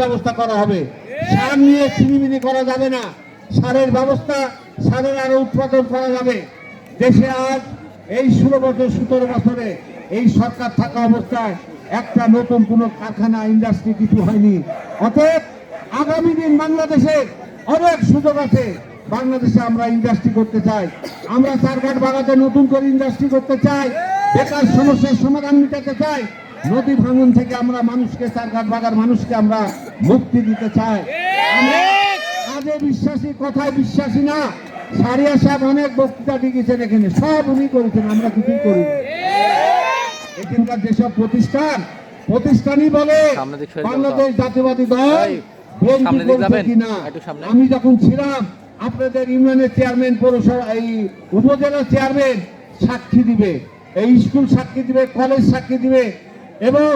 ব্যবস্থা করা হবে। সার নিয়ে চিনিমিনি করা যাবে না। সারের ব্যবস্থা সারের আরও উৎপাদন করা যাবে। দেশে আজ এই ষোলো বছর, সতেরো বছরে এই সরকার থাকা অবস্থায় একটা নতুন কোনো কারখানা ইন্ডাস্ট্রি কিছু হয়নি। অতএব আগামী দিন বাংলাদেশে অনেক সুযোগ আছে। বাংলাদেশে আমরা ইন্ডাস্ট্রি করতে চাই। আমরা চারঘাট বাগাতে নতুন করে ইন্ডাস্ট্রি করতে চাই। বেকার সমস্যার সমাধান মিটাতে চাই। নদী ভাঙন থেকে আমরা মানুষকে চারঘাট বাগার মানুষকে আমরা মুক্তি দিতে চাই। কাজে বিশ্বাসী কথায় বিশ্বাসী না। সারিয়া সাহেব অনেক বক্তৃতা দিয়েছেন এখানে সব উনি করেছেন আমরা কিছুই করি? এখানকার যেসব প্রতিষ্ঠান প্রতিষ্ঠানই বলে। বাংলাদেশ জাতীয়বাদী দল? কিনা? আমি যখন ছিলাম আপনাদের ইউনিয়নের চেয়ারম্যান পৌরসভা এই উপজেলার চেয়ারম্যান সাক্ষী দিবে এই স্কুল সাক্ষী দিবে কলেজ সাক্ষী দিবে এবং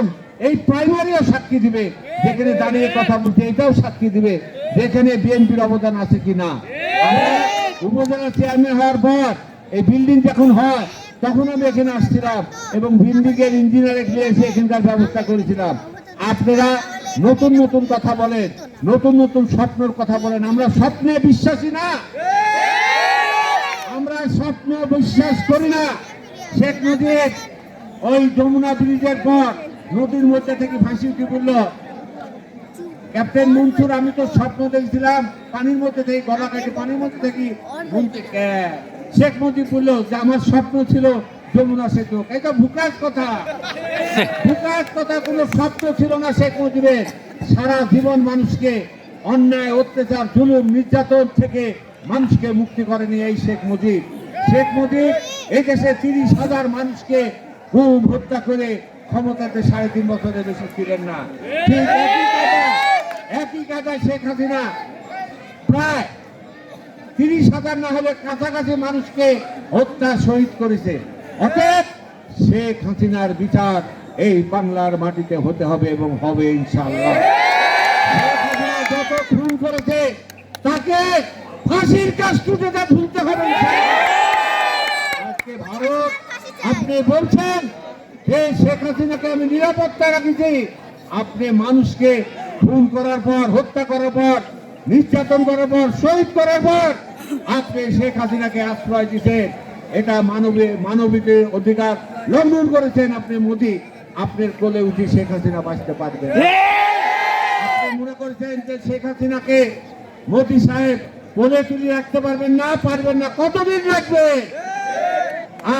এই প্রাইমারিও সাক্ষী দিবে। যেখানে দাঁড়িয়ে কথা বলছে, এটাও সাক্ষী দিবে যেখানে বিএনপির অবদান আছে কিনা আমরা উপজেলা চেয়ারম্যান হওয়ার পর এই বিল্ডিং যখন হয়, তখন আমি এখানে আসছিলাম এবং বিল্ডিং এর ইঞ্জিনিয়ার এসে এখানকার ব্যবস্থা করেছিলাম। আপনারা নতুন নতুন কথা বলেন, নতুন নতুন স্বপ্নের কথা বলেন। আমরা স্বপ্নে বিশ্বাসী না। আমরা স্বপ্ন বিশ্বাস করি না। শেখ মুজিব ওই যমুনা ব্রিজের পর নদীর মধ্যে থেকে ফাঁসি উঠে পড়ল। ক্যাপ্টেন মনসুর, আমি তো স্বপ্ন দেখছিলাম পানির মধ্যে থেকে, গলা কাটে পানির মধ্যে থেকে শেখ মুজিব বলল, যে আমার স্বপ্ন ছিল যমুনা সেতু। এটা ভুকাস কথা। ভুকাস কথা, কোনো স্বপ্ন ছিল না শেখ মুজিবের। সারা জীবন মানুষকে অন্যায়, অত্যাচার, জুলুম, নির্যাতন থেকে মানুষকে মুক্তি করেনি এই শেখ মুজিব। শেখ মুজিব, এই দেশে তিরিশ হাজার মানুষকে খুব হত্যা করে ক্ষমতাতে সাড়ে তিন বছরের বেশি ছিলেন না। একই কায়দায় শেখ হাসিনা। প্রায় তিরিশ হাজার না হলে কাছাকাছি মানুষকে হত্যা শহীদ করেছে। অতএব শেখ হাসিনার বিচার এই বাংলার মাটিতে হতে হবে এবং হবে হাসিনা যত খুন করেছে, তাকে ফাঁসির কাস্টুডিতে ঝুলতে হবে আজকে ভারত আপনি বলছেন যে শেখ হাসিনাকে আমি নিরাপত্তা রাখেছি। আপনি মানুষকে খুন করার পর, হত্যা করার পর, নির্যাতন করার পর, শহীদ করার পর আপনি শেখ হাসিনাকে আশ্রয় দিচ্ছেন এটা মানবী মানবিকের অধিকার লঙ্ঘন করেছেন আপনি মোদী। আপনার কোলে উঠি শেখ হাসিনা বাঁচতে পারবেন। আপনি মনে করছেন যে শেখ হাসিনাকে মোদী সাহেব কোলে তুলে রাখতে পারবেন না পারবেন না, কতদিন রাখবে?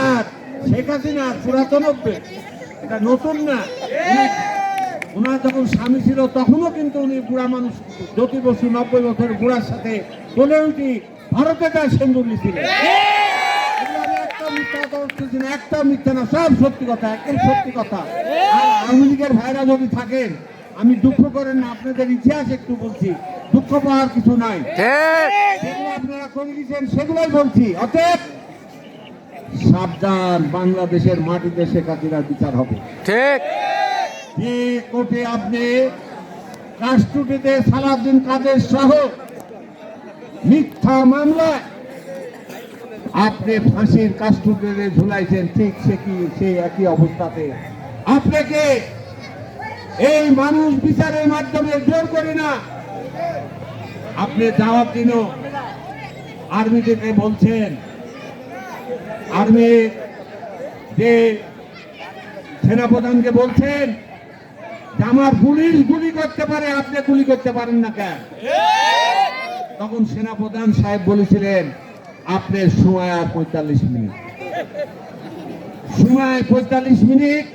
আর শেখ হাসিনা পুরাতন অভ্যেস। এটা নতুন না। ওনার যখন স্বামী ছিল তখনও কিন্তু উনি বুড়া মানুষ। জ্যোতি বসু নব্বই বছর বুড়ার সাথে বলে উঠি ভারতে তার সেন্দুর ছিলেন না, মিথ্যা না সব সত্যি কথা একদম সত্যি কথা। আর আওয়ামী লীগের ভাইরা যদি থাকেন আমি দুঃখ করেন না আপনাদের ইতিহাস একটু বলছি। দুঃখ পাওয়ার কিছু নাই। যেগুলো আপনারা করে দিয়েছেন সেগুলোই বলছি। অতএব সাবধান বাংলাদেশের মাটিতে শেখ হাসিনার বিচার হবে। ঠিক। কোর্টে আপনি কাস্টডিতে সালাউদ্দিন কাদের সহ মিথ্যা মামলায় আপনি ফাঁসির কাস্টডিতে ঝুলাইছেন ঠিক সে কি সেই একই অবস্থাতে। আপনাকে এই মানুষ বিচারের মাধ্যমে জোর করে না। আপনি জবাব দিন আর্মি থেকে বলছেন আর্মি যে সেনাপ্রধানকে বলছেন, আমার পুলিশ গুলি করতে পারে, আপনি গুলি করতে পারেন না কেন? তখন সেনাপ্রধান সাহেব বলেছিলেন আপনার সময় পঁয়তাল্লিশ মিনিট। সময় পঁয়তাল্লিশ মিনিট,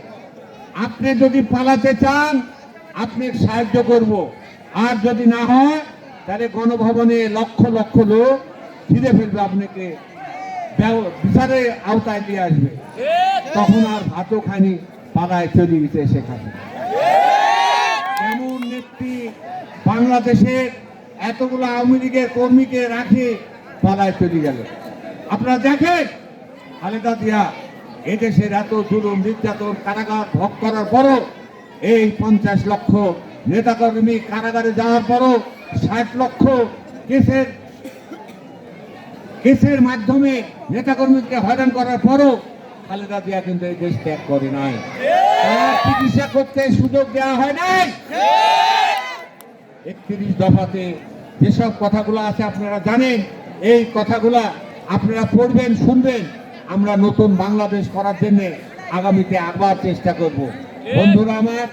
আপনি যদি পালাতে চান, আপনি সাহায্য করব। আর যদি না হয়, তাহলে গণভবনে লক্ষ লক্ষ লোক ফিরে ফেলবে আপনাকে। বিচারের আওতায় দিয়ে আসবে। তখন আর ভাতও খানি পাড়ায় চলে গেছে সেখানে। কেমন নেত্রী বাংলাদেশের এতগুলো আওয়ামী লীগের কর্মীকে রাখে পালায় চলে গেল। আপনারা দেখেন, খালেদা জিয়া এদেশের এত জুলুম, নির্যাতন, কারাগার ভোগ করার পরও এই পঞ্চাশ লক্ষ নেতাকর্মী কারাগারে যাওয়ার পরও ষাট লক্ষ কেসের কেসের মাধ্যমে নেতাকর্মীকে হয়রান করার পরও খালেদা জিয়া কিন্তু এই দেশ ত্যাগ করে নাই। চিকিৎসা করতে সুযোগ দেওয়া হয় নাই। একত্রিশ দফাতে যেসব কথাগুলো আছে আপনারা জানেন, এই কথাগুলা আপনারা পড়বেন, শুনবেন। আমরা নতুন বাংলাদেশ করার জন্য আগামীতে আবার চেষ্টা করব। বন্ধুরা আমার,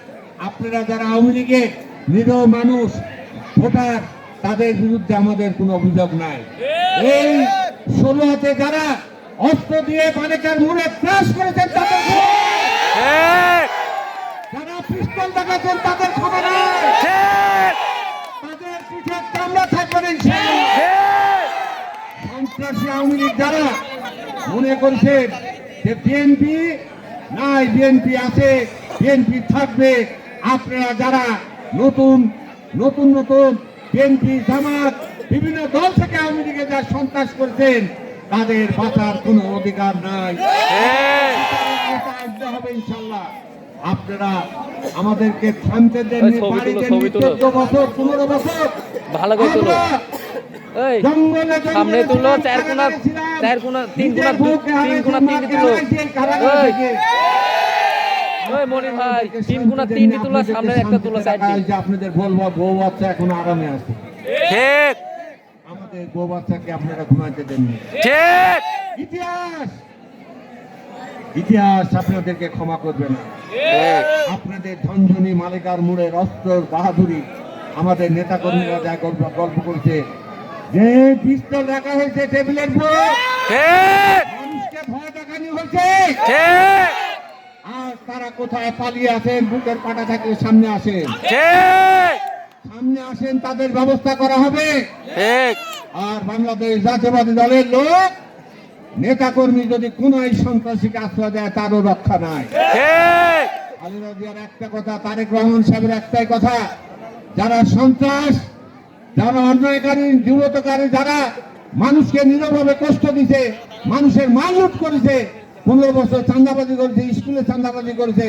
আপনারা যারা আওয়ামী লীগের নিরহ মানুষ, ভোটার তাদের বিরুদ্ধে আমাদের কোনো অভিযোগ নাই। এই ষোলোতে যারা অস্ত্র দিয়ে মালিকের মুড়ে ক্রাশ করেছেন তাদের যারা পিস্তল দেখাচ্ছেন তাদের খবর তাদের পিঠে চামড়া থাকবে না ইনশাআল্লাহ। সন্ত্রাসী আওয়ামী লীগ যারা মনে করছেন যে বিএনপি নাই বিএনপি আছে বিএনপি থাকবে, আপনারা যারা নতুন নতুন নতুন বিএনপি জামাত বিভিন্ন দল থেকে আওয়ামী লীগে যা সন্ত্রাস করছেন তাদের বাঁচার কোনো অধিকার নাই হবে ইনশাল্লাহ আপনারা আমাদেরকে থামতে দেন। চোদ্দ বছর পনেরো বছর ভালো করে তুলো। সামনে তুলো, চার ছিলাম। চার কোণা, তিন দু- তিন তিনটে মাকে তুলো। হারাইছি এই কারাগার ওই। থেকে। ভাই তিন গুণা তিনটি তুলো সামনে একটা শান্তিতে সাইড রাখা আপনাদের বলব বউ বাচ্চা এখন আরামে আছে। ঠিক। আমাদের বউ বাচ্চাকে আপনারা ঠিক। ইতিহাস! ইতিহাস আপনাদেরকে ক্ষমা করবে না। আপনাদের ঝনঝনি মালিকার মুড়ের অস্ত্র বাহাদুরি আমাদের নেতা কর্মীরা যা গল্প গল্প করছে। যে পিস্তল রাখা হয়েছে টেবিলের উপর ঠিক। মানুষকে ভয় দেখানি হয়েছে। তারা কোথায় পালিয়ে আছেন বুকের পাটা থেকে সামনে আসেন সামনে আসেন তাদের ব্যবস্থা করা হবে। আর বাংলাদেশ জাতীয়বাদী দলের লোক নেতা কর্মী যদি কোন এই সন্ত্রাসীকে আশ্রয় দেয় তারও রক্ষা নাই। খালেদা জিয়ার একটা কথা তারেক রহমান সাহেবের একটাই কথা যারা সন্ত্রাস যারা অন্যায়কারী যুবতকারী যারা মানুষকে নীরবভাবে কষ্ট দিছে মানুষের মান লুট করেছে পনেরো বছর চান্দাবাজি করেছে স্কুলে চান্দাবাজি করেছে।